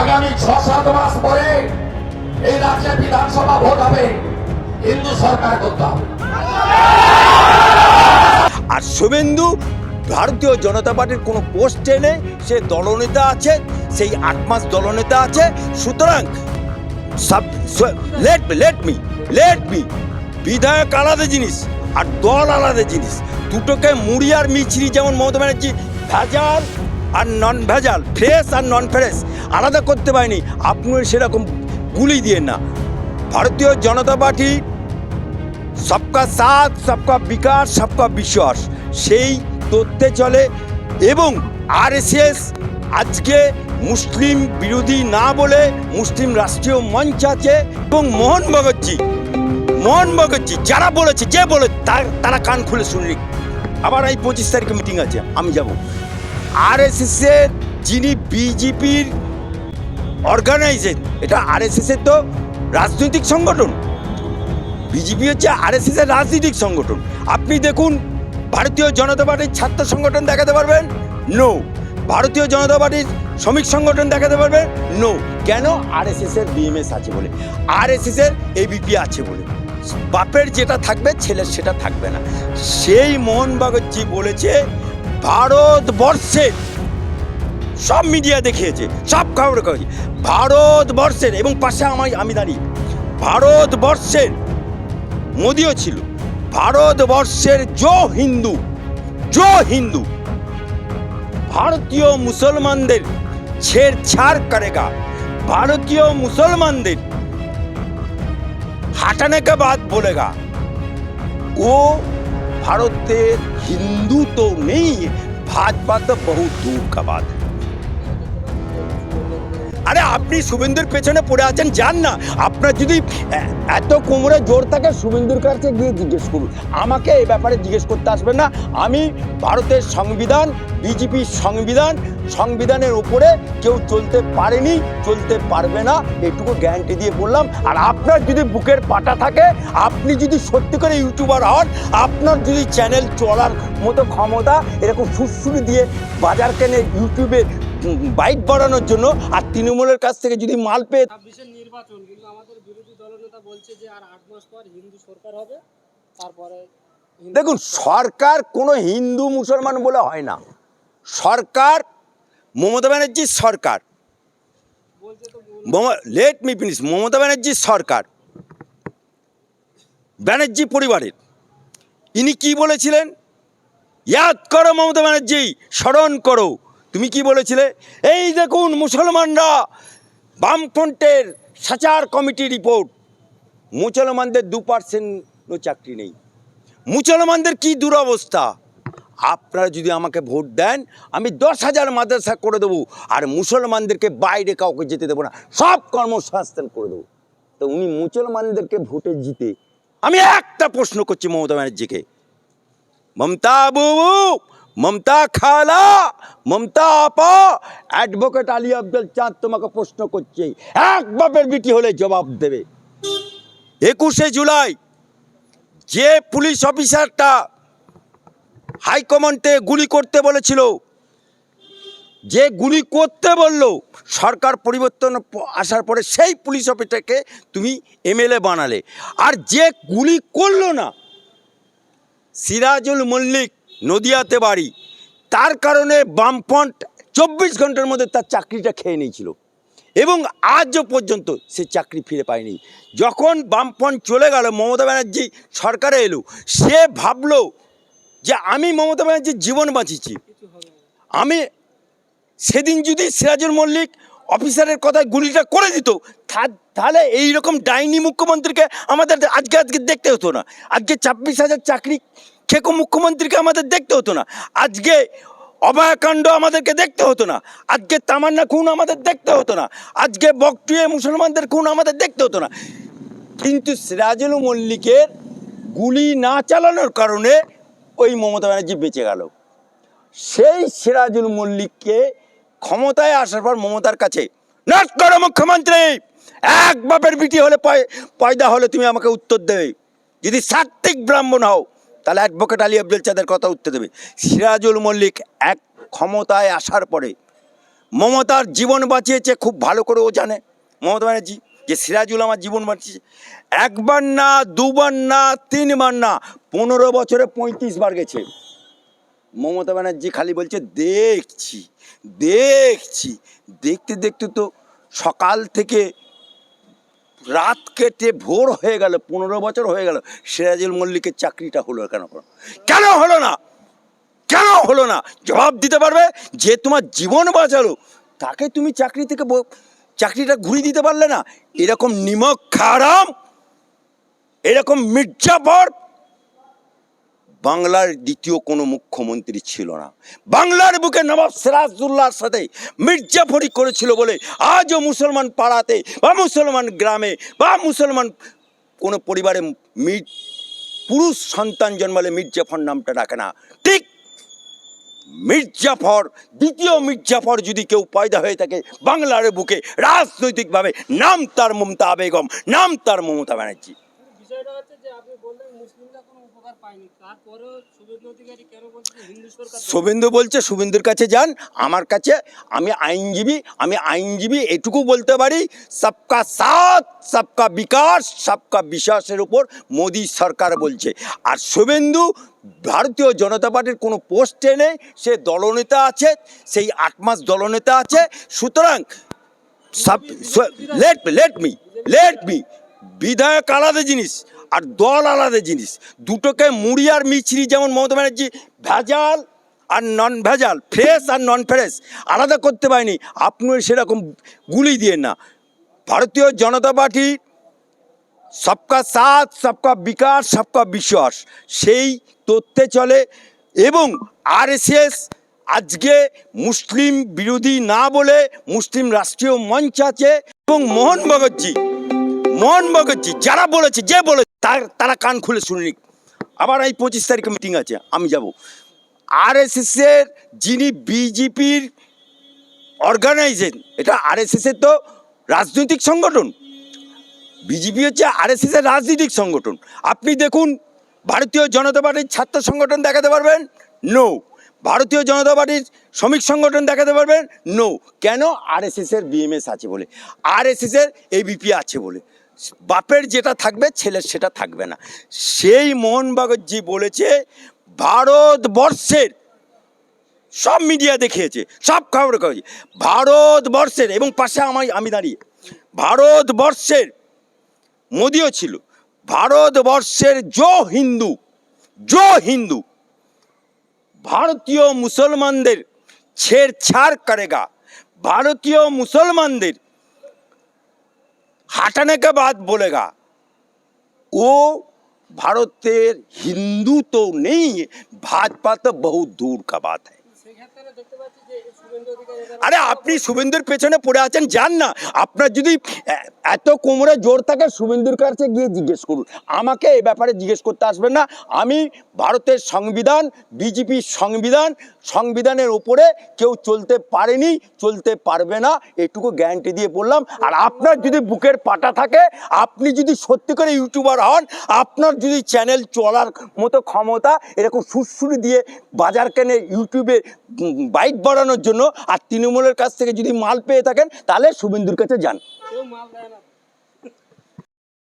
আগামী ছ সাত মাস পরে এই রাজ্যে বিধানসভা ভোট হবে। হিন্দু সরকার করতে আর শুভেন্দু, ভারতীয় জনতা পার্টির কোনো পোস্টে নেই সে দলনেতা আছে, সেই আট মাস দলনেতা আছে। সুতরাং সব let let me let me বিধায়ক আলাদা জিনিস আর দল আলাদা জিনিস। দুটোকে মুড়ি আর মিছরি যেমন মমতা ব্যানার্জি ভেজাল আর নন ভেজাল ফ্রেশ আর নন ফ্রেশ আলাদা করতে পারেনি। আপনি সেরকম গুলি দিয়ে না। ভারতীয় জনতা পার্টি, সবকা সাথ, সবকা বিকাশ, সবকা বিশ্বাস, সেই তথ্যে চলে এবং আরএসএস আজকে মুসলিম বিরোধী না বলে মুসলিম রাষ্ট্রীয় মঞ্চ আছে এবং মোহন ভগতজি মোহন ভগতজি যারা বলেছে, যে বলে তার কান খুলে শুনলি। আবার এই পঁচিশ তারিখে মিটিং আছে, আমি যাব। আরএসএস এর যিনি বিজেপির অর্গানাইজেড। এটা আরএসএস এর তো রাজনৈতিক সংগঠন। বিজেপি হচ্ছে আরএসএস এর রাজনৈতিক সংগঠন। আপনি দেখুন, ভারতীয় জনতা পার্টির ছাত্র সংগঠন দেখাতে পারবেন? নো ভারতীয় জনতা পার্টির শ্রমিক সংগঠন দেখাতে পারবেন? নো কেন আরএসএস এর বিএমএস আছে বলে? আরএসএস এর এবিপি আছে বলে। বাপের যেটা থাকবে, ছেলের সেটা থাকবে না। সেই মোহন বাগজি বলেছে ভারতবর্ষের সব মিডিয়া দেখিয়েছে, সব খবর কাগজ ভারতবর্ষের এবং পাশে আমায় আমি দাঁড়িয়ে ভারতবর্ষের মোদিও ছিল ভারতবর্ষের জো হিন্দু জো হিন্দু ভারতীয় মুসলমানদের ছেড়ছাড় করেগা ভারতীয় মুসলমানদের হাটানে কে বাদ বলেগা ও ভারতের হিন্দু তো নেই ভাজপা তো বহু দূর का बात है আরে আপনি শুভেন্দুর পেছনে পড়ে আছেন, যান না। আপনার যদি এত কোমরে জোর থাকে, শুভেন্দুর কাছে গিয়ে জিজ্ঞেস করুন। আমাকে এই ব্যাপারে জিজ্ঞেস করতে আসবেন না। আমি ভারতের সংবিধান, বিজেপির সংবিধান, সংবিধানের উপরে কেউ চলতে পারেনি, চলতে পারবে না, এটুকু গ্যারান্টি দিয়ে বললাম। আর আপনার যদি বুকের পাটা থাকে, আপনি যদি সত্যি করে ইউটিউবার হন, আপনার যদি চ্যানেল চলার মতো ক্ষমতা, এরকম সুরসুরি দিয়ে বাজার কেনে ইউটিউবে বাইক বাড়ানোর জন্য আর তৃণমূলের কাছ থেকে যদি মাল পেয়ে নির্বাচন কিন্তু আমাদের বিরোধী দলনেতা বলছে যে আর আট মাস পর হিন্দু সরকার হবে তারপরে দেখুন সরকার কোনো হিন্দু মুসলমান বলে হয় না। সরকার মমতা ব্যানার্জির সরকার। লেট মি ফিনিশ মমতা ব্যানার্জির সরকার। ব্যানার্জি পরিবারের। ইনি কি বলেছিলেন? ইয়াদ করো মমতা ব্যানার্জি স্মরণ করো। তুমি কি বলেছিলে? এই দেখুন মুসলমানরা বামফ্রন্টের সাচার কমিটি রিপোর্ট। মুসলমানদের দু পার্সেন্টও চাকরি নেই। মুসলমানদের কি দুরবস্থা? আপনারা যদি আমাকে ভোট দেন, আমি দশ হাজার মাদ্রাসা করে দেবো, আর মুসলমানদেরকে বাইরে কাউকে যেতে দেবো না। সব কর্মসংস্থান করে দেবো। তো উনি মুসলমানদেরকে ভোটে জিতে, আমি একটা প্রশ্ন করছি মমতা ব্যানার্জিকে। মমতা বাবু মমতা খালা, মমতা আপা অ্যাডভোকেট আলী আব্দুল চাঁদ তোমাকে প্রশ্ন করছে। এক বাপের বিটি হলে জবাব দেবে। একুশে জুলাই, যে পুলিশ অফিসারটা হাইকমান্ডে গুলি করতে বলেছিল, যে গুলি করতে বলল, সরকার পরিবর্তন আসার পরে সেই পুলিশ অফিসারকে তুমি এমএলএ বানালে। আর যে গুলি করল না, সিরাজুল মল্লিক নদিয়াতে বাড়ি। তার কারণে বামফ্রন্ট চব্বিশ ঘণ্টার মধ্যে তার চাকরিটা খেয়ে নিয়েছিল। এবং আজও পর্যন্ত সে চাকরি ফিরে পায়নি। যখন বামফ্রন্ট চলে গেল, মমতা ব্যানার্জি সরকারে এলো, সে ভাবলো যে আমি মমতা ব্যানার্জির জীবন বাঁচিয়েছি। আমি সেদিন যদি সিরাজুল মল্লিক অফিসারের কথায় গুলিটা করে দিত তাহলে এই রকম ডাইনি মুখ্যমন্ত্রীকে আমাদের আজকে আজকে দেখতে হতো না। আজকে ছাব্বিশ হাজার চাকরি খেকো মুখ্যমন্ত্রীকে আমাদের দেখতে হতো না। আজকে অভয়াকাণ্ড আমাদেরকে দেখতে হতো না। আজকে তামান্না খুন আমাদের দেখতে হতো না। আজকে বকটুয়ে মুসলমানদের খুন আমাদের দেখতে হতো না। কিন্তু সিরাজুল মল্লিকের গুলি না চালানোর কারণে ওই মমতা ব্যানার্জি বেঁচে গেল। সেই সিরাজুল মল্লিককে ক্ষমতায় আসার পর মমতার কাছে নট করো মুখ্যমন্ত্রী! এক বাপের বিটি হলে পয়- পয়দা হলে তুমি আমাকে উত্তর দেবে। যদি সাত্বিক ব্রাহ্মণ হও তাহলে অ্যাডভোকেট আলী আব্দুল চাঁদের কথা উত্তর দেবে। সিরাজুল মল্লিক এক ক্ষমতায় আসার পরে মমতার জীবন বাঁচিয়েছে, খুব ভালো করে ও জানে। মমতা ব্যানার্জি, যে সিরাজুল আমার জীবন বাঁচিয়েছে। একবার না, দুবার না, তিনবার না, পনেরো বছরে পঁয়ত্রিশ বার গেছে। মমতা ব্যানার্জি খালি বলছে, দেখছি দেখছি। দেখতে দেখতে তো সকাল থেকে রাত কেটে ভোর হয়ে গেল, পনেরো বছর হয়ে গেল, সিরাজুল মল্লিকের চাকরিটা হলো কেন কেন হলো না? কেন হলো না? জবাব দিতে পারবে? যে তোমার জীবন বাঁচালো, তাকে তুমি চাকরি থেকে চাকরিটা ঘুরিয়ে দিতে পারলে না। এরকম নিমক খারাম এরকম মির্জাফর বাংলার দ্বিতীয় কোনো মুখ্যমন্ত্রী ছিল না। বাংলার বুকে নবাব সিরাজউল্লাহর সাথে মির্জাফরি করেছিল বলে আজও মুসলমান পাড়াতে বা মুসলমান গ্রামে বা মুসলমান কোনো পরিবারে মির পুরুষ সন্তান জন্মালে মির্জাফর নামটা রাখে না। ঠিক মির্জাফর, দ্বিতীয় মির্জাফর যদি কেউ পয়দা হয়ে থাকে, বাংলার বুকে রাজনৈতিকভাবে নাম তার মমতা বেগম, নাম তার মমতা ব্যানার্জি। বিষয়টা হচ্ছে যে আপনি বললেন মুসলিমরা কোনো উপকার পায়নি তারপরেও শুভেন্দু বলছে শুভেন্দুর কাছে যান, আমার কাছে, আমি আইনজীবী আমি আইনজীবী, এটুকু বলতে পারি, সবকা সাথ, সবকা বিকাশ, সবকা বিশ্বাসের উপর মোদী সরকার বলছে। আর শুভেন্দু ভারতীয় জনতা পার্টির কোনো পোস্টে নেই, সে দলনেতা আছে, সেই আট মাস দলনেতা আছে, সুতরাং সব let let me let me বিধায়ক আলাদা জিনিস আর দল আলাদা জিনিস। দুটোকে মুড়ি আর মিছরি যেমন মমতা ব্যানার্জি ভেজাল আর নন ভেজাল ফ্রেশ আর নন ফ্রেশ আলাদা করতে পারেনি। আপনিও সেরকম গুলি দিয়ে না। ভারতীয় জনতা পার্টি সবকা সাথ, সবকা বিকাশ, সবকা বিশ্বাস, সেই তথ্যে চলে এবং আরএসএস আজকে মুসলিম বিরোধী না বলে মুসলিম রাষ্ট্রীয় মঞ্চ আছে এবং মোহন ভগতজি মোহন ভগতজি যারা বলেছে, যে বলেছে, তার কান খুলে শুনে নিক আবার এই পঁচিশ তারিখে মিটিং আছে, আমি যাব। আরএসএসের যিনি বিজেপির অর্গানাইজেশন এটা আরএসএসের তো রাজনৈতিক সংগঠন। বিজেপি হচ্ছে আরএসএস এর রাজনৈতিক সংগঠন। আপনি দেখুন, ভারতীয় জনতা পার্টির ছাত্র সংগঠন দেখাতে পারবেন? নো ভারতীয় জনতা পার্টির শ্রমিক সংগঠন দেখাতে পারবেন? নো কেন? আরএসএস এর বিএমএস আছে বলে। আরএসএস এর এবিপি আছে বলে। বাপের যেটা থাকবে, ছেলের সেটা থাকবে না। সেই মোহন বাগতজি বলেছে, ভারতবর্ষের, সব মিডিয়া দেখিয়েছে, সব খবর কাগজে ভারতবর্ষের, এবং পাশে আমি আমি দাঁড়িয়ে, ভারতবর্ষের, মোদিও ছিল, ভারতবর্ষের জো হিন্দু জো হিন্দু, ভারতীয় মুসলমানদের ছেড়ছাড় করেগা, ভারতীয় মুসলমানদের हटने के बाद बोलेगा वो भारत हिंदू तो नहीं, भाजपा तो बहुत दूर का बात है। আরে আপনি শুভেন্দুর পেছনে পড়ে আছেন, যান না। আপনার যদি এত কোমরে জোর থাকে, শুভেন্দুর কাছে গিয়ে জিজ্ঞেস করুন। আমাকে এ ব্যাপারে জিজ্ঞেস করতে আসবেন না। আমি ভারতের সংবিধান, বিজেপির সংবিধান, সংবিধানের ওপরে কেউ চলতে পারেনি, চলতে পারবে না। এটুকু গ্যারান্টি দিয়ে বললাম। আর আপনার যদি বুকের পাটা থাকে, আপনি যদি সত্যি করে ইউটিউবার হন, আপনার যদি চ্যানেল চলার মতো ক্ষমতা, এরকম সুরসুরি দিয়ে বাজার কেনে, ইউটিউবে বাইক বাড়ানোর জন্য আর তৃণমূলের কাছ থেকে যদি মাল পেয়ে থাকেন তাহলে শুভেন্দুর কাছে যান।